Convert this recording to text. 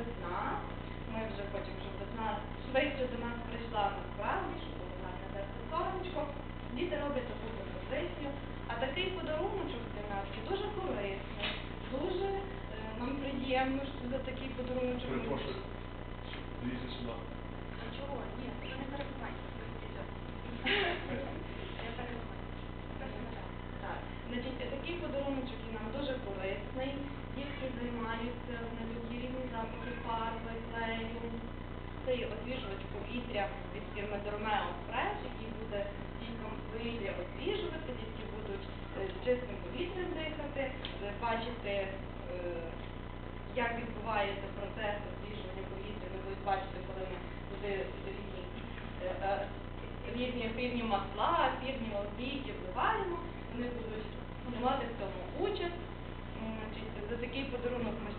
весна. Ми вже хочемо, щоб весна швидше до нас прийшла насправді, щоб було гарне тепле сонечко. Діти роблять таку пропозицію. А такий подаруночок для нас дуже корисний, дуже е, нам приємно, що за такий подаруночок. ми Дивіться сюди. А чого? Ні, ви не перебувайте. Я перебуваю. Так, значить, такий подаруночок і нам дуже корисний. Дітки займаються, знайдуть різні запахи фарби, клею. Це є освіжувач повітря від фірми Дормео Фреш, який буде діткам повітря освіжувати, дітки будуть е, чистим повітрям дихати, е, бачити, е, як відбувається процес освіжування повітря. Ми будуть бачити, коли ми туди різні різні ефірні масла, ефірні олійки вливаємо, вони будуть приймати в цьому участь. За такий подарунок ми.